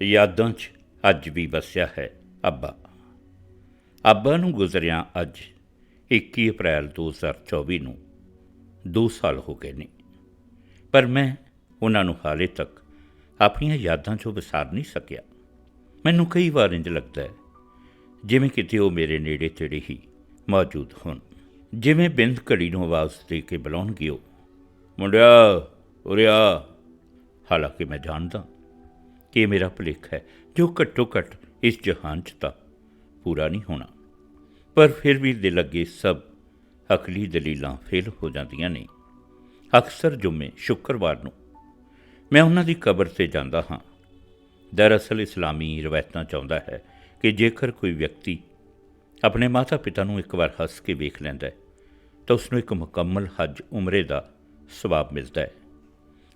ਯਾਦਾਂ 'ਚ ਅੱਜ ਵੀ ਵਸਿਆ ਹੈ ਅੱਬਾ। ਅੱਬਾ ਨੂੰ ਗੁਜ਼ਰਿਆ ਅੱਜ 21 ਅਪ੍ਰੈਲ 2024 ਨੂੰ 2 ਸਾਲ ਹੋ ਗਏ ਨੇ। ਪਰ ਮੈਂ ਉਹਨਾਂ ਨੂੰ ਹਾਲੇ ਤੱਕ ਆਪਣੀਆਂ ਯਾਦਾਂ 'ਚੋਂ ਵਿਸਾਰ ਨਹੀਂ ਸਕਿਆ। ਮੈਨੂੰ ਕਈ ਵਾਰ ਇੰਜ ਲੱਗਦਾ ਹੈ, ਜਿਵੇਂ ਕਿਤੇ ਉਹ ਮੇਰੇ ਨੇੜੇ ਤੇੜੇ ਹੀ ਮੌਜੂਦ ਹੋਣ। ਜਿਵੇਂ ਬਿੰਦ ਘੜੀ ਨੂੰ ਆਵਾਜ਼ ਦੇ ਕੇ ਬੁਲਾਉਣਗੇ ਉਹ, ਮੁੰਡਿਆ ਉਰਿਆ ਹਾਲਾਂਕਿ ਮੈਂ ਜਾਣਦਾ ਇਹ ਮੇਰਾ ਭੁਲੇਖ ਹੈ, ਜੋ ਘੱਟੋ ਘੱਟ ਇਸ ਜਹਾਨ 'ਚ ਤਾਂ ਪੂਰਾ ਨਹੀਂ ਹੋਣਾ। ਪਰ ਫਿਰ ਵੀ ਦਿਲ ਅੱਗੇ ਸਭ ਅਕਲੀ ਦਲੀਲਾਂ ਫੇਲ ਹੋ ਜਾਂਦੀਆਂ ਨੇ। ਅਕਸਰ ਜੁਮੇ ਸ਼ੁੱਕਰਵਾਰ ਨੂੰ ਮੈਂ ਉਹਨਾਂ ਦੀ ਕਬਰ ਤੇ ਜਾਂਦਾ ਹਾਂ। ਦਰਅਸਲ ਇਸਲਾਮੀ ਰਵਾਇਤਾਂ ਚਾਹੁੰਦਾ ਹੈ ਕਿ ਜੇਕਰ ਕੋਈ ਵਿਅਕਤੀ ਆਪਣੇ ਮਾਤਾ-ਪਿਤਾ ਨੂੰ ਇੱਕ ਵਾਰ ਹੱਸ ਕੇ ਵੇਖ ਲੈਂਦਾ ਹੈ, ਤਾਂ ਉਸ ਨੂੰ ਇੱਕ ਮੁਕੰਮਲ ਹੱਜ ਉਮਰੇ ਦਾ ਸਵਾਬ ਮਿਲਦਾ ਹੈ।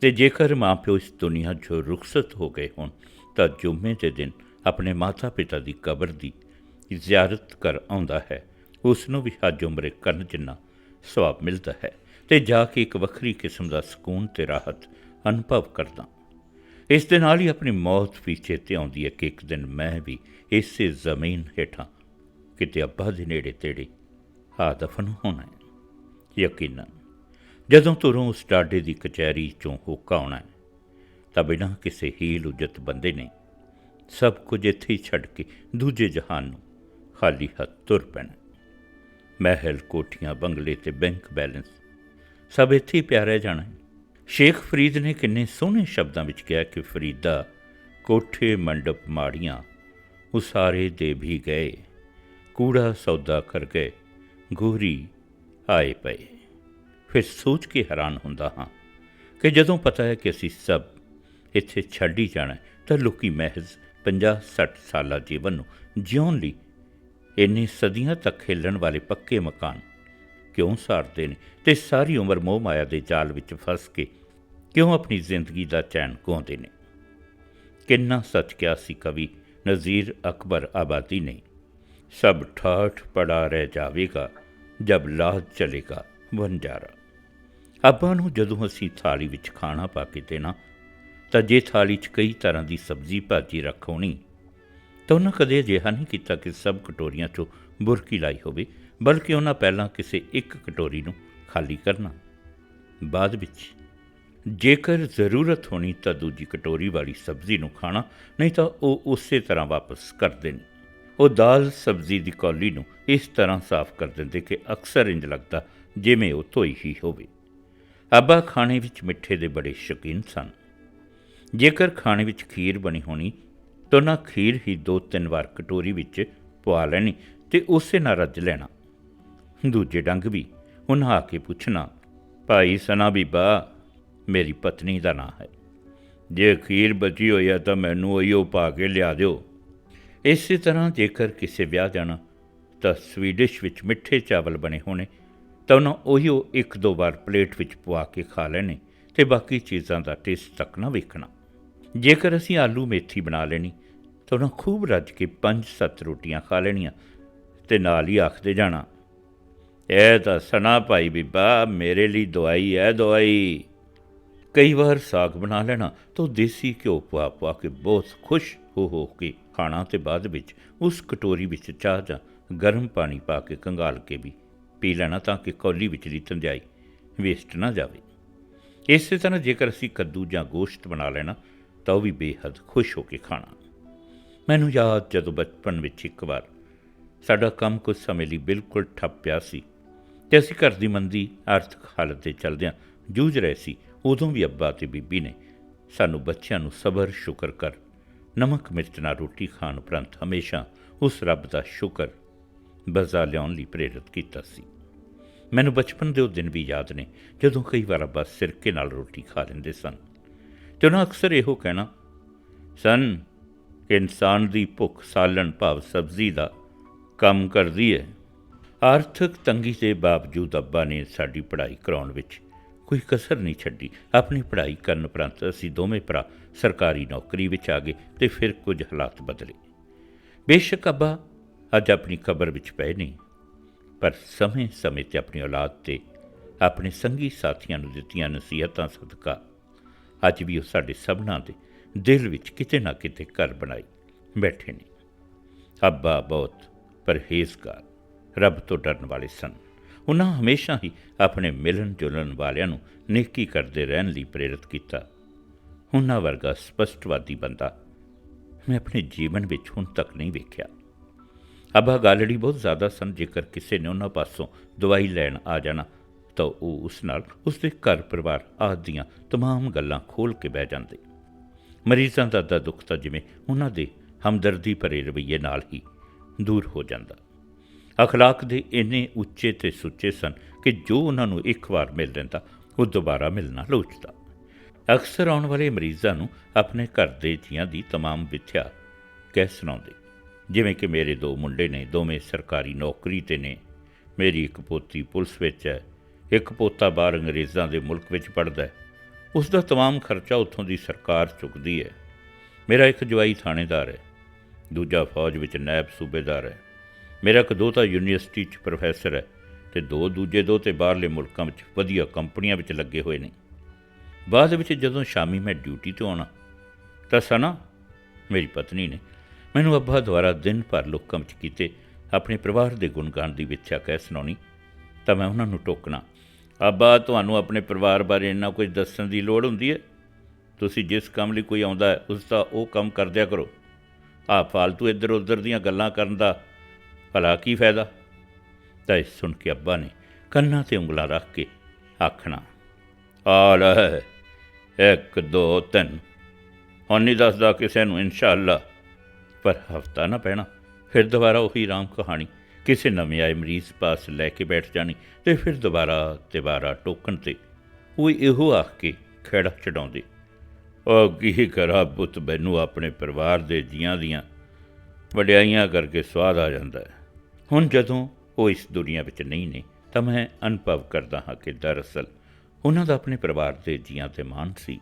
ਤੇ ਜੇਕਰ ਮਾਪਿਓ ਇਸ ਦੁਨੀਆ 'ਚੋਂ ਰੁਖਸਤ ਹੋ ਗਏ ਹੋਣ, ਤਾਂ ਜੁਮੇ ਦੇ ਦਿਨ ਆਪਣੇ ਮਾਤਾ-ਪਿਤਾ ਦੀ ਕਬਰ ਦੀ ਜ਼ਿਆਰਤ ਕਰ ਆਉਂਦਾ ਹੈ। ਉਸ ਨੂੰ ਵੀ ਹੱਜ ਉਮਰੇ ਕਰਨ ਜਿੰਨਾ ਸਵਾਬ ਮਿਲਦਾ ਹੈ ਤੇ ਜਾ ਕੇ ਇੱਕ ਵੱਖਰੀ ਕਿਸਮ ਦਾ ਸਕੂਨ ਤੇ ਰਾਹਤ ਅਨੁਭਵ ਕਰਦਾ। ਇਸ ਦੇ ਨਾਲ ਹੀ ਆਪਣੀ ਮੌਤ ਵੀ ਚੇਤੇ ਆਉਂਦੀ ਹੈ ਕਿ ਇੱਕ ਦਿਨ ਮੈਂ ਵੀ ਇਸੇ ਜ਼ਮੀਨ ਹੇਠਾਂ ਕਿਤੇ ਅੱਬਾ ਦੇ ਨੇੜੇ ਤੇੜੇ ਆ ਦਫਨ ਹੋਣਾ ਹੈ। ਯਕੀਨਨ ਜਦੋਂ ਤੁਰੋਂ ਉਸ ਡਾਡੇ ਦੀ ਕਚਹਿਰੀ ਚੋਂ ਹੋਕਾ ਆਉਣਾ ਤਾਂ ਬਿਨਾਂ ਕਿਸੇ ਹੀਲ ਉਜਤ ਬੰਦੇ ਨੇ ਸਭ ਕੁਝ ਇੱਥੇ ਹੀ ਛੱਡ ਕੇ ਦੂਜੇ ਜਹਾਨ ਨੂੰ ਖਾਲੀ ਹੱਥ ਤੁਰ ਪੈਣਾ ਮਹਿਲ, ਕੋਠੀਆਂ, ਬੰਗਲੇ ਤੇ ਬੈਂਕ ਬੈਲੈਂਸ, ਸਭ ਇੱਥੇ ਹੀ ਪਿਆ ਜਾਣਾ ਸ਼ੇਖ ਫਰੀਦ ਨੇ ਕਿੰਨੇ ਸੋਹਣੇ ਸ਼ਬਦਾਂ ਵਿੱਚ ਕਿਹਾ ਕਿ ਫਰੀਦਾ ਕੋਠੇ, ਮੰਡਪ ਮਾੜੀਆਂ ਉਸਾਰੇ ਦੇ ਵੀ ਗਏ, ਕੂੜਾ ਸੌਦਾ ਕਰ ਗਏ, ਗੋਰੀ ਆਏ ਪਏ। ਫਿਰ ਸੋਚ ਕੇ ਹੈਰਾਨ ਹੁੰਦਾ ਹਾਂ ਕਿ ਜਦੋਂ ਪਤਾ ਹੈ ਕਿ ਅਸੀਂ ਸਭ ਇੱਥੇ ਛੱਡ ਹੀ ਜਾਣਾ ਤਾਂ ਲੋਕੀ ਮਹਿਜ਼ 50-60 ਸਾਲਾ ਜੀਵਨ ਨੂੰ ਜਿਉਣ ਲਈ ਇੰਨੇ ਸਦੀਆਂ ਤੱਕ ਖੇਲਣ ਵਾਲੇ ਪੱਕੇ ਮਕਾਨ ਕਿਉਂ ਸਾਰਦੇ ਨੇ ਤੇ ਸਾਰੀ ਉਮਰ ਮੋਹ ਮਾਇਆ ਦੇ ਜਾਲ ਵਿੱਚ ਫਸ ਕੇ ਕਿਉਂ ਆਪਣੀ ਜ਼ਿੰਦਗੀ ਦਾ ਚੈਨ ਗਾਉਂਦੇ ਨੇ? ਕਿੰਨਾ ਸੱਚ ਕਿਹਾ ਸੀ ਕਵੀ ਨਜ਼ੀਰ ਅਕਬਰ ਆਬਾਦੀ ਨੇ, ਸਭ ਠਾਠ ਪੜਾ ਰਹਿ ਜਾਵੇਗਾ, ਜਬ ਲਾਹ ਚਲੇਗਾ ਵੰਜਾਰਾ ਆਪਾਂ ਨੂੰ ਜਦੋਂ ਅਸੀਂ ਥਾਲੀ ਵਿੱਚ ਖਾਣਾ ਪਾ ਕੇ ਦੇਣਾ, ਤਾਂ ਜੇ ਥਾਲੀ 'ਚ ਕਈ ਤਰ੍ਹਾਂ ਦੀ ਸਬਜ਼ੀ ਭਾਜੀ ਰੱਖੋਣੀ ਤਾਂ ਉਹਨਾਂ ਕਦੇ ਅਜਿਹਾ ਨਹੀਂ ਕੀਤਾ ਕਿ ਸਭ ਕਟੋਰੀਆਂ 'ਚੋਂ ਬੁਰਕੀ ਲਾਈ ਹੋਵੇ, ਬਲਕਿ ਉਹਨਾਂ ਪਹਿਲਾਂ ਕਿਸੇ ਇੱਕ ਕਟੋਰੀ ਨੂੰ ਖਾਲੀ ਕਰਨਾ। ਬਾਅਦ ਵਿੱਚ, ਜੇਕਰ ਜ਼ਰੂਰਤ ਹੋਣੀ ਤਾਂ ਦੂਜੀ ਕਟੋਰੀ ਵਾਲੀ ਸਬਜ਼ੀ ਨੂੰ ਖਾਣਾ, ਨਹੀਂ ਤਾਂ ਉਹ ਉਸੇ ਤਰ੍ਹਾਂ ਵਾਪਸ ਕਰ ਦੇਣੀ। ਉਹ ਦਾਲ ਸਬਜ਼ੀ ਦੀ ਕੌਲੀ ਨੂੰ ਇਸ ਤਰ੍ਹਾਂ ਸਾਫ਼ ਕਰ ਦਿੰਦੇ ਕਿ ਅਕਸਰ ਇੰਜ ਲੱਗਦਾ ਜਿਵੇਂ ਉਹ ਧੋਈ ਹੀ ਹੋਵੇ। ਆਬਾ ਖਾਣੇ ਵਿੱਚ ਮਿੱਠੇ ਦੇ ਬੜੇ ਸ਼ੌਕੀਨ ਸਨ। ਜੇਕਰ ਖਾਣੇ ਵਿੱਚ ਖੀਰ ਬਣੀ ਹੋਣੀ, ਤਾਂ ਨਾ ਖੀਰ ਹੀ ਦੋ ਤਿੰਨ ਵਾਰ ਕਟੋਰੀ ਵਿੱਚ ਪਵਾ ਲੈਣੀ ਤੇ ਉਸੇ ਨਾਲ ਰੱਜ ਲੈਣਾ। ਦੂਜੇ ਡੰਗ ਵੀ ਉਹਨਾਂ ਆ ਕੇ ਪੁੱਛਣਾ, ਭਾਈ ਸਨਾ ਬੀਬਾ, ਮੇਰੀ ਪਤਨੀ ਦਾ ਨਾਂ ਹੈ। ਜੇ ਖੀਰ ਬਚੀ ਹੋਈ ਹੈ ਤਾਂ ਮੈਨੂੰ ਉਹੀਓ ਪਾ ਕੇ ਲਿਆ ਦਿਓ। ਇਸੇ ਤਰ੍ਹਾਂ ਜੇਕਰ ਕਿਸੇ ਵਿਆਹ ਜਾਣਾ ਤਾਂ ਸਵੀਡਿਸ਼ ਵਿੱਚ ਮਿੱਠੇ ਚਾਵਲ ਬਣੇ ਹੋਣੇ ਤਾਂ ਉਹਨਾਂ ਉਹੀ ਉਹ ਇੱਕ ਦੋ ਵਾਰ ਪਲੇਟ ਵਿੱਚ ਪਵਾ ਕੇ ਖਾ ਲੈਣੇ ਤੇ ਬਾਕੀ ਚੀਜ਼ਾਂ ਦਾ ਟੇਸਟ ਤੱਕ ਨਾ ਵੇਖਣਾ। ਜੇਕਰ ਅਸੀਂ ਆਲੂ ਮੇਥੀ ਬਣਾ ਲੈਣੀ, ਤਾਂ ਉਹਨਾਂ ਖੂਬ ਰੱਜ ਕੇ ਪੰਜ ਸੱਤ ਰੋਟੀਆਂ ਖਾ ਲੈਣੀਆਂ ਤੇ ਨਾਲ ਹੀ ਆਖਦੇ ਜਾਣਾ, ਇਹ ਤਾਂ ਸਨਾ ਭਾਈ ਬੀਬਾ, ਮੇਰੇ ਲਈ ਦਵਾਈ ਹੈ, ਦਵਾਈ। ਕਈ ਵਾਰ ਸਾਗ ਬਣਾ ਲੈਣਾ ਤਾਂ ਦੇਸੀ ਘਿਓ ਪਾ ਪਾ ਕੇ ਬਹੁਤ ਖੁਸ਼ ਹੋ ਹੋ ਕੇ ਖਾਣਾ ਤੇ ਬਾਅਦ ਵਿੱਚ ਉਸ ਕਟੋਰੀ ਵਿੱਚ ਚਾਹ ਜਾਂ ਗਰਮ ਪਾਣੀ ਪਾ ਕੇ ਕੰਗਾਲ ਕੇ ਵੀ ਪੀ ਲੈਣਾ ਤਾਂ ਕਿ ਕੌਲੀ ਵਿੱਚਲੀ ਤੰਜਾਈ ਵੇਸਟ ਨਾ ਜਾਵੇ। ਇਸੇ ਤਰ੍ਹਾਂ ਜੇਕਰ ਅਸੀਂ ਕੱਦੂ ਜਾਂ ਗੋਸ਼ਤ ਬਣਾ ਲੈਣਾ, ਤਾਂ ਉਹ ਵੀ ਬੇਹੱਦ ਖੁਸ਼ ਹੋ ਕੇ ਖਾਣਾ। ਮੈਨੂੰ ਯਾਦ ਜਦੋਂ ਬਚਪਨ ਵਿੱਚ ਇੱਕ ਵਾਰ ਸਾਡਾ ਕੰਮ ਕੁਝ ਸਮੇਂ ਲਈ ਬਿਲਕੁਲ ਠੱਪ ਪਿਆ ਸੀ ਤੇ ਅਸੀਂ ਘਰ ਦੀ ਮੰਦੀ, ਆਰਥਿਕ ਹਾਲਤ ਦੇ ਚਲਦਿਆਂ ਜੂਝ ਰਹੇ ਸੀ, ਉਦੋਂ ਵੀ ਅੱਬਾ ਤੇ ਬੀਬੀ ਨੇ ਸਾਨੂੰ ਬੱਚਿਆਂ ਨੂੰ ਸਬਰ, ਸ਼ੁਕਰ ਕਰ, ਨਮਕ, ਮਿਰਚ ਨਾਲ ਰੋਟੀ ਖਾਣ ਉਪਰੰਤ ਹਮੇਸ਼ਾ ਉਸ ਰੱਬ ਦਾ ਸ਼ੁਕਰ ਬਜ਼ਾ ਲਿਆਉਣ ਲਈ ਪ੍ਰੇਰਿਤ ਕੀਤਾ ਸੀ। ਮੈਨੂੰ ਬਚਪਨ ਦੇ ਉਹ ਦਿਨ ਵੀ ਯਾਦ ਨੇ, ਜਦੋਂ ਕਈ ਵਾਰ ਅੱਬਾ ਸਿਰਕੇ ਨਾਲ ਰੋਟੀ ਖਾ ਲੈਂਦੇ ਸਨ। ਤੇ ਉਹਨਾਂ ਅਕਸਰ ਇਹੋ ਕਹਿਣਾ, ਸਨ, ਕਿ ਇਨਸਾਨ ਦੀ ਭੁੱਖ ਸਾਲਣ ਭਾਵ ਸਬਜ਼ੀ ਦਾ ਕੰਮ ਕਰਦੀ ਹੈ ਆਰਥਿਕ ਤੰਗੀ ਦੇ ਬਾਵਜੂਦ ਅੱਬਾ ਨੇ ਸਾਡੀ ਪੜ੍ਹਾਈ ਕਰਾਉਣ ਵਿੱਚ ਕੋਈ ਕਸਰ ਨਹੀਂ ਛੱਡੀ। ਆਪਣੀ ਪੜ੍ਹਾਈ ਕਰਨ ਉਪਰੰਤ ਅਸੀਂ ਦੋਵੇਂ ਭਰਾ ਸਰਕਾਰੀ ਨੌਕਰੀ ਵਿੱਚ ਆ ਗਏ ਤੇ ਫਿਰ ਕੁਝ ਹਾਲਾਤ ਬਦਲੇ। ਬੇਸ਼ੱਕ ਅੱਬਾ ਅੱਜ ਆਪਣੀ ਕਬਰ ਵਿੱਚ ਪਏ ਨੇ। ਪਰ ਸਮੇਂ-ਸਮੇਂ ਤੇ ਆਪਣੀ ਔਲਾਦ ਤੇ ਆਪਣੇ ਸੰਗੀ ਸਾਥੀਆਂ ਨੂੰ ਦਿੱਤੀਆਂ ਨਸੀਹਤਾਂ ਸਦਕਾ ਅੱਜ ਵੀ ਉਹ ਸਾਡੇ ਸਭਨਾਂ ਦੇ ਦਿਲ ਵਿੱਚ ਕਿਤੇ ਨਾ ਕਿਤੇ ਘਰ ਬਣਾਈ ਬੈਠੇ ਨੇ। ਅੱਬਾ ਬਹੁਤ ਪਰਹੇਜ਼ਗਾਰ, ਰੱਬ ਤੋਂ ਡਰਨ ਵਾਲੇ ਸਨ। ਉਹਨਾਂ ਹਮੇਸ਼ਾ ਹੀ ਆਪਣੇ ਮਿਲਣ ਜੁਲਣ ਵਾਲਿਆਂ ਨੂੰ ਨੇਕੀ ਕਰਦੇ ਰਹਿਣ ਲਈ ਪ੍ਰੇਰਿਤ ਕੀਤਾ। ਉਹਨਾਂ ਵਰਗਾ ਸਪਸ਼ਟਵਾਦੀ ਬੰਦਾ ਮੈਂ ਆਪਣੇ ਜੀਵਨ ਵਿੱਚ ਹੁਣ ਤੱਕ ਨਹੀਂ ਵੇਖਿਆ। ਅੱਬਾ ਗਾਲੜੀ ਬਹੁਤ ਜ਼ਿਆਦਾ ਸਨ ਜੇਕਰ ਕਿਸੇ ਨੇ ਉਹਨਾਂ ਪਾਸੋਂ ਦਵਾਈ ਲੈਣ ਆ ਜਾਣਾ ਤਾਂ ਉਹ ਉਸ ਨਾਲ ਉਸਦੇ ਘਰ ਪਰਿਵਾਰ ਆਦਿ ਦੀਆਂ तमाम ਗੱਲਾਂ ਖੋਲ ਕੇ ਬਹਿ ਜਾਂਦੇ ਮਰੀਜ਼ਾਂ ਦਾ ਦਾ ਦੁੱਖ ਤਾਂ ਜਿਵੇਂ ਉਹਨਾਂ ਦੇ ਹਮਦਰਦੀ ਭਰੇ ਰਵੱਈਏ ਨਾਲ ਹੀ ਦੂਰ ਹੋ ਜਾਂਦਾ ਅਖਲਾਕ ਦੇ ਇੰਨੇ ਉੱਚੇ ਤੇ ਸੁੱਚੇ ਸਨ ਕਿ ਜੋ ਉਹਨਾਂ ਨੂੰ ਇੱਕ ਵਾਰ ਮਿਲ ਲੈਂਦਾ ਉਹ ਦੁਬਾਰਾ ਮਿਲਣਾ ਲੋਚਦਾ ਅਕਸਰ ਆਉਣ ਵਾਲੇ ਮਰੀਜ਼ਾਂ ਨੂੰ ਆਪਣੇ ਘਰ ਦੇ ਜੀਆਂ ਦੀ तमाम ਵਿਥਿਆ ਕਹਿ ਸੁਣਾਉਂਦੇ ਜਿਵੇਂ ਕਿ ਮੇਰੇ ਦੋ ਮੁੰਡੇ ਨੇ ਦੋਵੇਂ ਸਰਕਾਰੀ ਨੌਕਰੀ ਤੇ ਨੇ ਮੇਰੀ ਇੱਕ ਪੋਤੀ ਪੁਲਿਸ ਵਿੱਚ ਹੈ ਇੱਕ ਪੋਤਾ ਬਾਹਰ ਅੰਗਰੇਜ਼ਾਂ ਦੇ ਮੁਲਕ ਵਿੱਚ ਪੜਦਾ ਹੈ ਉਸ ਦਾ तमाम ਖਰਚਾ ਉੱਥੋਂ ਦੀ ਸਰਕਾਰ ਚੁੱਕਦੀ ਹੈ ਮੇਰਾ ਇੱਕ ਜਵਾਈ ਥਾਣੇਦਾਰ ਹੈ ਦੂਜਾ ਫੌਜ ਵਿੱਚ ਨਾਇਬ ਸੂਬੇਦਾਰ ਹੈ ਮੇਰਾ ਇੱਕ ਦੋਤਾ ਯੂਨੀਵਰਸਿਟੀ 'ਚ ਪ੍ਰੋਫੈਸਰ ਹੈ ਤੇ ਦੋ ਦੂਜੇ ਦੋਤੇ ਬਾਹਰਲੇ ਮੁਲਕਾਂ ਵਿੱਚ ਵਧੀਆ ਕੰਪਨੀਆਂ ਵਿੱਚ ਲੱਗੇ ਹੋਏ ਨੇ ਬਾਅਦ ਵਿੱਚ ਜਦੋਂ ਸ਼ਾਮੀ ਮੈਂ ਡਿਊਟੀ ਤੋਂ ਆਉਣਾ ਤਾਂ ਸਨਾ ਮੇਰੀ ਪਤਨੀ ਨੇ ਮੈਨੂੰ ਅੱਬਾ ਦੁਆਰਾ ਦਿਨ ਭਰ ਲੋਕਾਂ ਵਿੱਚ ਕੀਤੇ ਆਪਣੇ ਪਰਿਵਾਰ ਦੇ ਗੁਣਗਾਨ ਦੀ ਵਿਚਿਆ ਕਹਿ ਸੁਣਾਉਣੀ, ਤਾਂ ਮੈਂ ਉਹਨਾਂ ਨੂੰ ਟੋਕਣਾ, ਅੱਬਾ, ਤੁਹਾਨੂੰ ਆਪਣੇ ਪਰਿਵਾਰ ਬਾਰੇ ਇੰਨਾ ਕੁਝ ਦੱਸਣ ਦੀ ਲੋੜ ਹੁੰਦੀ ਹੈ? ਤੁਸੀਂ ਜਿਸ ਕੰਮ ਲਈ ਕੋਈ ਆਉਂਦਾ ਹੈ, ਉਸ ਦਾ ਉਹ ਕੰਮ ਕਰਦਿਆ ਕਰੋ। ਆ ਫਾਲਤੂ ਇੱਧਰ ਉੱਧਰ ਦੀਆਂ ਗੱਲਾਂ ਕਰਨ ਦਾ ਭਲਾ ਕੀ ਫਾਇਦਾ? ਤਾਂ ਇਹ ਸੁਣ ਕੇ ਅੱਬਾ ਨੇ ਕੰਨਾਂ ਤੇ ਉਂਗਲਾਂ ਰੱਖ ਕੇ ਆਖਣਾ ਆ ਲੈ ਇੱਕ, ਦੋ, ਤਿੰਨ। ਹੁਣ ਨਹੀਂ ਦੱਸਦਾ ਕਿਸੇ ਨੂੰ, ਇਨਸ਼ਾਅੱਲਾ ਪਰ ਹਫਤਾ ਨਾ ਪੈਣਾ। ਫਿਰ ਦੁਬਾਰਾ ਉਹੀ ਰਾਮ ਕਹਾਣੀ, ਕਿਸੇ ਨਵੇਂ ਆਏ ਮਰੀਜ਼ ਪਾਸ ਲੈ ਕੇ ਬੈਠ ਜਾਣੀ ਤੇ ਫਿਰ ਦੁਬਾਰਾ ਦੁਬਾਰਾ ਟੋਕਣ ਤੇ। ਉਹ ਇਹੋ ਆਖ ਕੇ ਖੇੜਾ ਚੜਾਉਂਦੇ। ਉਹ ਕੀ ਕਰਾਂ ਪੁੱਤ ਮੈਨੂੰ ਆਪਣੇ ਪਰਿਵਾਰ ਦੇ ਜੀਆਂ ਦੀਆਂ ਵਡਿਆਈਆਂ ਕਰਕੇ ਸਵਾਦ ਆ ਜਾਂਦਾ ਹੈ। ਹੁਣ ਜਦੋਂ ਉਹ ਇਸ ਦੁਨੀਆ ਵਿੱਚ ਨਹੀਂ ਨੇ, ਤਾਂ ਮੈਂ ਅਨੁਭਵ ਕਰਦਾ ਹਾਂ ਕਿ ਦਰਅਸਲ ਉਹਨਾਂ ਦਾ ਆਪਣੇ ਪਰਿਵਾਰ ਦੇ ਜੀਆਂ ਤੇ ਮਾਣ ਸੀ।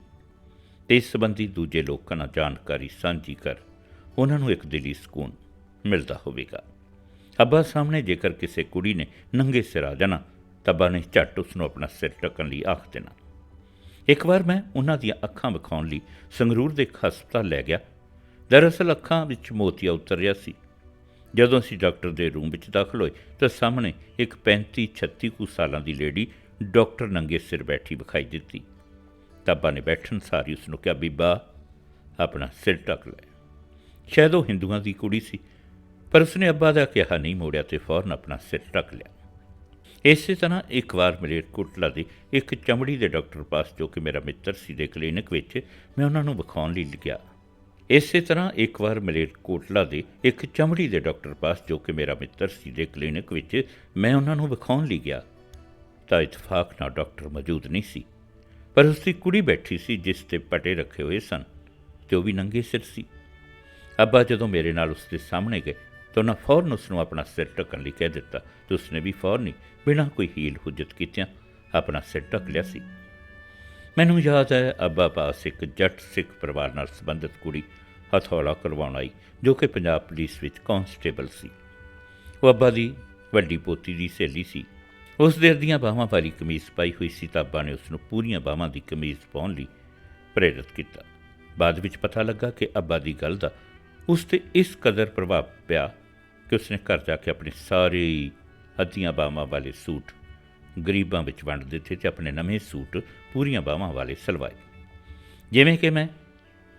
ਤੇ ਇਸ ਸੰਬੰਧੀ ਦੂਜੇ ਲੋਕਾਂ ਨਾਲ ਜਾਣਕਾਰੀ ਸਾਂਝੀ ਕਰ ਉਹਨਾਂ ਨੂੰ ਇੱਕ ਦਿਲੀ ਸਕੂਨ ਮਿਲਦਾ ਹੋਵੇਗਾ। ਅੱਬਾ ਸਾਹਮਣੇ ਜੇਕਰ ਕਿਸੇ ਕੁੜੀ ਨੇ ਨੰਗੇ ਸਿਰ ਆ ਜਾਣਾ ਤੱਬਾ ਨੇ ਝੱਟ ਉਸ ਨੂੰ ਆਪਣਾ ਸਿਰ ਢੱਕਣ ਲਈ ਆਖ ਦੇਣਾ। ਇੱਕ ਵਾਰ ਮੈਂ ਉਹਨਾਂ ਦੀਆਂ ਅੱਖਾਂ ਵਿਖਾਉਣ ਲਈ ਸੰਗਰੂਰ ਦੇ ਇੱਕ ਹਸਪਤਾਲ ਲੈ ਗਿਆ। ਦਰਅਸਲ ਅੱਖਾਂ ਵਿੱਚ ਮੋਤੀਆ ਉਤਰ ਰਿਹਾ ਸੀ। ਜਦੋਂ ਅਸੀਂ ਡਾਕਟਰ ਦੇ ਰੂਮ ਵਿੱਚ ਦਾਖਲ ਹੋਏ, ਤਾਂ ਸਾਹਮਣੇ ਇੱਕ 35 36 ਕੁ ਸਾਲਾਂ ਦੀ ਲੇਡੀ ਡਾਕਟਰ ਨੰਗੇ ਸਿਰ ਬੈਠੀ ਵਿਖਾਈ ਦਿੱਤੀ। ਤੱਬਾ ਨੇ ਬੈਠਣ ਸਾਰੀ ਉਸ ਨੂੰ ਕਿਹਾ, ਬੀਬਾ, ਆਪਣਾ ਸਿਰ ਢੱਕ ਲੈ। ਸ਼ਾਇਦ ਉਹ ਹਿੰਦੂਆਂ ਦੀ ਕੁੜੀ ਸੀ, ਪਰ ਉਸਨੇ ਅੱਬਾ ਦਾ ਕਿਹਾ ਨਹੀਂ ਮੋੜਿਆ ਤੇ ਫੌਰਨ ਆਪਣਾ ਸਿਰ ਢੱਕ ਲਿਆ। ਇਸੇ ਤਰ੍ਹਾਂ ਇੱਕ ਵਾਰ ਮਲੇਰਕੋਟਲਾ ਦੇ ਇੱਕ ਚਮੜੀ ਦੇ ਡਾਕਟਰ ਪਾਸ ਜੋ ਕਿ ਮੇਰਾ ਮਿੱਤਰ ਸੀ ਦੇ ਕਲੀਨਿਕ ਵਿੱਚ, ਮੈਂ ਉਹਨਾਂ ਨੂੰ ਵਿਖਾਉਣ ਲਈ ਗਿਆ ਇਸੇ ਤਰ੍ਹਾਂ ਇੱਕ ਵਾਰ ਮਲੇਰਕੋਟਲਾ ਦੇ ਇੱਕ ਚਮੜੀ ਦੇ ਡਾਕਟਰ ਪਾਸ ਜੋ ਕਿ ਮੇਰਾ ਮਿੱਤਰ ਸੀ ਦੇ ਕਲੀਨਿਕ ਵਿੱਚ, ਮੈਂ ਉਹਨਾਂ ਨੂੰ ਵਿਖਾਉਣ ਲਈ ਗਿਆ। ਤਾਂ ਇਤਫਾਕ ਨਾਲ ਡਾਕਟਰ ਮੌਜੂਦ ਨਹੀਂ ਸੀ, ਪਰ ਉਸ ਦੀ ਕੁੜੀ ਬੈਠੀ ਸੀ ਜਿਸ ਤੇ ਪਟੇ ਰੱਖੇ ਹੋਏ ਸਨ ਤੇ ਉਹ ਵੀ ਨੰਗੇ ਸਿਰ ਸੀ। ਅੱਬਾ ਜਦੋਂ ਮੇਰੇ ਨਾਲ ਉਸ ਦੇ ਸਾਹਮਣੇ ਗਏ ਤਾਂ ਉਹਨਾਂ ਫੌਰਨ ਉਸ ਨੂੰ ਆਪਣਾ ਸਿਰ ਢੱਕਣ ਲਈ ਕਹਿ ਦਿੱਤਾ। ਤੇ ਉਸਨੇ ਵੀ ਫੌਰਨ ਹੀ ਬਿਨਾਂ ਕੋਈ ਹੀਲ ਹੁਜਤ ਕੀਤਿਆਂ ਆਪਣਾ ਸਿਰ ਢੱਕ ਲਿਆ ਸੀ। ਮੈਨੂੰ ਯਾਦ ਹੈ ਅੱਬਾ ਪਾਸ ਇੱਕ ਜੱਟ ਸਿੱਖ ਪਰਿਵਾਰ ਨਾਲ ਸੰਬੰਧਿਤ ਕੁੜੀ ਹਥੌਲਾ ਕਰਵਾਉਣ ਆਈ, ਜੋ ਕਿ ਪੰਜਾਬ ਪੁਲਿਸ ਵਿੱਚ ਕਾਂਸਟੇਬਲ ਸੀ। ਉਹ ਅੱਬਾ ਦੀ ਵੱਡੀ ਪੋਤੀ ਦੀ ਸਹੇਲੀ ਸੀ। ਉਸ ਦੇ ਅੱਧੀਆਂ ਬਾਹਾਂ ਵਾਲੀ ਕਮੀਜ਼ ਪਾਈ ਹੋਈ ਸੀ ਤਾਂ ਅੱਬਾ ਨੇ ਉਸ ਨੂੰ ਪੂਰੀਆਂ ਬਾਹਾਂ ਦੀ ਕਮੀਜ਼ ਪਾਉਣ ਲਈ ਪ੍ਰੇਰਿਤ ਕੀਤਾ। ਬਾਅਦ ਵਿੱਚ ਪਤਾ ਲੱਗਾ ਕਿ ਅੱਬਾ ਦੀ ਗੱਲ ਦਾ ਉਸ ਤੇ ਇਸ ਕਦਰ ਪ੍ਰਭਾਵ ਪਿਆ ਕਿ ਉਸਨੇ ਘਰ ਜਾ ਕੇ ਆਪਣੇ ਸਾਰੇ ਅੱਧੀਆਂ ਬਾਹਾਂ ਵਾਲੇ ਸੂਟ ਗਰੀਬਾਂ ਵਿੱਚ ਵੰਡ ਦਿੱਤੇ ਤੇ ਆਪਣੇ ਨਵੇਂ ਸੂਟ ਪੂਰੀਆਂ ਬਾਹਾਂ ਵਾਲੇ ਸਲਵਾਏ। ਜਿਵੇਂ ਕਿ ਮੈਂ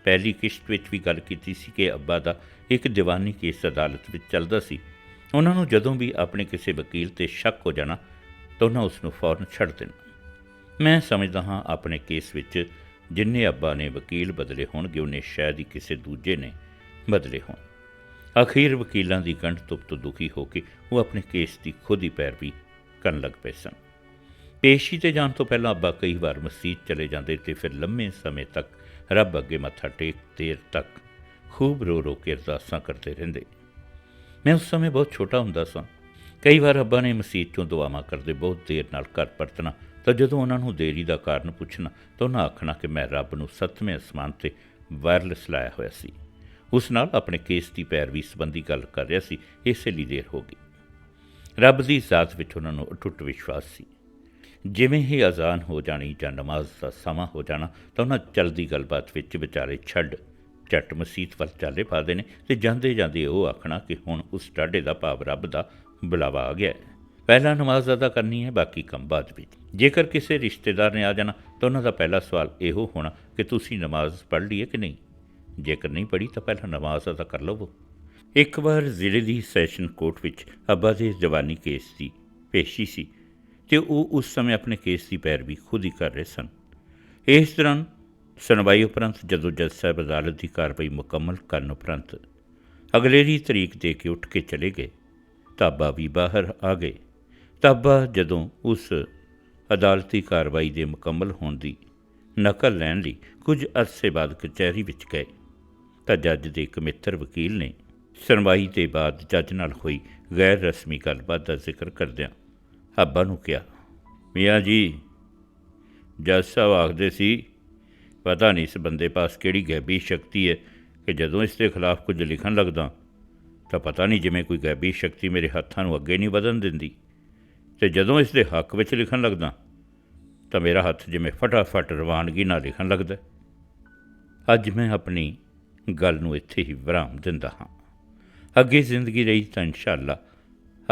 ਪਹਿਲੀ ਕਿਸ਼ਤ ਵਿੱਚ ਵੀ ਗੱਲ ਕੀਤੀ ਸੀ ਕਿ ਅੱਬਾ ਦਾ ਇੱਕ ਦੀਵਾਨੀ ਕੇਸ ਅਦਾਲਤ ਵਿੱਚ ਚੱਲਦਾ ਸੀ। ਉਹਨਾਂ ਨੂੰ ਜਦੋਂ ਵੀ ਆਪਣੇ ਕਿਸੇ ਵਕੀਲ ਤੇ ਸ਼ੱਕ ਹੋ ਜਾਣਾ ਤਾਂ ਉਹਨਾਂ ਉਸ ਨੂੰ ਫੌਰਨ ਛੱਡ ਦੇਣਾ। ਮੈਂ ਸਮਝਦਾ ਹਾਂ ਆਪਣੇ ਕੇਸ ਵਿੱਚ ਜਿੰਨੇ ਅੱਬਾ ਨੇ ਵਕੀਲ ਬਦਲੇ ਹੋਣਗੇ ਉਹਨੇ ਸ਼ਾਇਦ ਹੀ ਕਿਸੇ ਦੂਜੇ ਨੇ ਬਦਲੇ ਹੋਣ। ਅਖੀਰ ਵਕੀਲਾਂ ਦੀ ਗੰਢ ਤੁਪ ਤੋਂ ਦੁਖੀ ਹੋ ਕੇ ਉਹ ਆਪਣੇ ਕੇਸ ਦੀ ਖੁਦ ਹੀ ਪੈਰਵੀ ਕਰਨ ਲੱਗ ਪਏ ਸਨ। ਪੇਸ਼ੀ ਤੇ ਜਾਣ ਤੋਂ ਪਹਿਲਾਂ ਅੱਬਾ ਕਈ ਵਾਰ ਮਸਜਿਦ ਚਲੇ ਜਾਂਦੇ ਤੇ ਫਿਰ ਲੰਮੇ ਸਮੇਂ ਤੱਕ ਰੱਬ ਅੱਗੇ ਮੱਥਾ ਟੇਕ ਦੇਰ ਤੱਕ ਖੂਬ ਰੋ ਰੋ ਕੇ ਅਰਦਾਸਾਂ ਕਰਦੇ ਰਹਿੰਦੇ। ਮੈਂ ਉਸ ਸਮੇਂ ਬਹੁਤ ਛੋਟਾ ਹੁੰਦਾ ਸਾਂ। ਕਈ ਵਾਰ ਅੱਬਾ ਨੇ ਮਸਜਿਦ ਤੋਂ ਦੁਆਵਾਂ ਕਰਦੇ ਬਹੁਤ ਦੇਰ ਨਾਲ ਘਰ ਪਰਤਣਾ ਤਾਂ ਜਦੋਂ ਉਹਨਾਂ ਨੂੰ ਦੇਰੀ ਦਾ ਕਾਰਨ ਪੁੱਛਣਾ ਤਾਂ ਉਹਨਾਂ ਆਖਣਾ ਕਿ ਮੈਂ ਰੱਬ ਨੂੰ ਸੱਤਵੇਂ ਅਸਮਾਨ ਤੇ ਵਾਇਰਲੈਸ ਲਾਇਆ ਹੋਇਆ ਸੀ। ਉਸ ਨਾਲ ਆਪਣੇ ਕੇਸ ਦੀ ਪੈਰਵੀ ਸੰਬੰਧੀ ਗੱਲ ਕਰ ਰਿਹਾ ਸੀ, ਇਸੇ ਲਈ ਦੇਰ ਹੋ ਗਈ। ਰੱਬ ਦੀ ਜ਼ਾਤ ਵਿੱਚ ਉਹਨਾਂ ਨੂੰ ਅਟੁੱਟ ਵਿਸ਼ਵਾਸ ਸੀ। ਜਿਵੇਂ ਹੀ ਅਜ਼ਾਨ ਹੋ ਜਾਣੀ ਜਾਂ ਨਮਾਜ਼ ਦਾ ਸਮਾਂ ਹੋ ਜਾਣਾ, ਤਾਂ ਉਹਨਾਂ ਚਲਦੀ ਗੱਲਬਾਤ ਵਿੱਚ ਵਿਚਾਰੇ ਛੱਡ ਝੱਟ ਮਸੀਤ ਵੱਲ ਚਾਲੇ ਪਾਦੇ ਨੇ ਤੇ ਜਾਂਦੇ ਜਾਂਦੇ ਉਹ ਆਖਣਾ ਕਿ ਹੁਣ ਉਸ ਡਾਢੇ ਦਾ ਭਾਵ ਰੱਬ ਦਾ ਬੁਲਾਵਾ ਆ ਗਿਆ ਹੈ। ਪਹਿਲਾਂ ਨਮਾਜ਼ ਅਦਾ ਕਰਨੀ ਹੈ, ਬਾਕੀ ਕੰਮ ਬਾਅਦ ਵਿੱਚ। ਜੇਕਰ ਕਿਸੇ ਰਿਸ਼ਤੇਦਾਰ ਨੇ ਆ ਜਾਣਾ, ਤਾਂ ਉਹਨਾਂ ਦਾ ਪਹਿਲਾ ਸਵਾਲ ਇਹੋ ਹੋਣਾ ਕਿ ਤੁਸੀਂ ਨਮਾਜ਼ ਪੜ੍ਹ ਲਈ ਹੈ ਕਿ ਨਹੀਂ? ਜੇਕਰ ਨਹੀਂ ਪੜ੍ਹੀ ਤਾਂ ਪਹਿਲਾਂ ਨਮਾਜ਼ ਅਦਾ ਕਰ ਲਵੋ। ਇੱਕ ਵਾਰ ਜ਼ਿਲ੍ਹੇ ਦੀ ਸੈਸ਼ਨ ਕੋਰਟ ਵਿੱਚ ਅੱਬਾ ਦੇ ਜਵਾਨੀ ਕੇਸ ਦੀ ਪੇਸ਼ੀ ਸੀ ਤੇ ਉਹ ਉਸ ਸਮੇਂ ਆਪਣੇ ਕੇਸ ਦੀ ਪੈਰਵੀ ਖੁਦ ਹੀ ਕਰ ਰਹੇ ਸਨ। ਇਸ ਦੌਰਾਨ ਸੁਣਵਾਈ ਉਪਰੰਤ ਜਦੋਂ ਜੱਜ ਸਾਹਿਬ ਅਦਾਲਤ ਦੀ ਕਾਰਵਾਈ ਮੁਕੰਮਲ ਕਰਨ ਉਪਰੰਤ ਅਗਲੇਰੀ ਤਰੀਕ ਦੇ ਕੇ ਉੱਠ ਕੇ ਚਲੇ ਗਏ ਤਾਬਾ ਵੀ ਬਾਹਰ ਆ ਗਏ। ਤਾਬਾ ਜਦੋਂ ਉਸ ਅਦਾਲਤੀ ਕਾਰਵਾਈ ਦੇ ਮੁਕੰਮਲ ਹੋਣ ਦੀ ਨਕਲ ਲੈਣ ਲਈ ਕੁਝ ਅਰਸੇ ਬਾਅਦ ਕਚਹਿਰੀ ਵਿੱਚ ਗਏ। ਤਾਂ ਜੱਜ ਦੇ ਇੱਕ ਮਿੱਤਰ ਵਕੀਲ ਨੇ ਸੁਣਵਾਈ ਦੇ ਬਾਅਦ ਜੱਜ ਨਾਲ ਹੋਈ ਗੈਰ ਰਸਮੀ ਗੱਲਬਾਤ ਦਾ ਜ਼ਿਕਰ ਕਰਦਿਆਂ ਅੱਬਾ ਨੂੰ ਕਿਹਾ, ਮੀਆਂ ਜੀ, ਜੱਜ ਸਾਹਿਬ ਆਖਦੇ ਸੀ, ਪਤਾ ਨਹੀਂ ਇਸ ਬੰਦੇ ਪਾਸ ਕਿਹੜੀ ਗੈਬੀ ਸ਼ਕਤੀ ਹੈ ਕਿ ਜਦੋਂ ਇਸ ਦੇ ਖਿਲਾਫ ਕੁਝ ਲਿਖਣ ਲੱਗਦਾ ਤਾਂ ਪਤਾ ਨਹੀਂ ਜਿਵੇਂ ਕੋਈ ਗੈਬੀ ਸ਼ਕਤੀ ਮੇਰੇ ਹੱਥਾਂ ਨੂੰ ਅੱਗੇ ਨਹੀਂ ਵਧਣ ਦਿੰਦੀ ਤੇ ਜਦੋਂ ਇਸ ਦੇ ਹੱਕ ਵਿੱਚ ਲਿਖਣ ਲੱਗਦਾ ਤਾਂ ਮੇਰਾ ਹੱਥ ਜਿਵੇਂ ਫਟਾਫਟ ਰਵਾਨਗੀ ਨਾਲ ਲਿਖਣ ਲੱਗਦਾ। ਅੱਜ ਮੈਂ ਆਪਣੀ ਗੱਲ ਨੂੰ ਇੱਥੇ ਹੀ ਵਿਰਾਮ ਦਿੰਦਾ ਹਾਂ। ਅੱਗੇ ਜ਼ਿੰਦਗੀ ਰਹੀ ਤਾਂ ਇਨਸ਼ਾਅੱਲਾ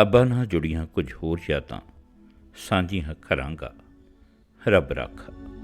ਅੱਬਾ ਨਾਲ ਜੁੜੀਆਂ ਕੁਝ ਹੋਰ ਯਾਦਾਂ ਸਾਂਝੀਆਂ ਕਰਾਂਗਾ। ਰੱਬ ਰਾਖਾ।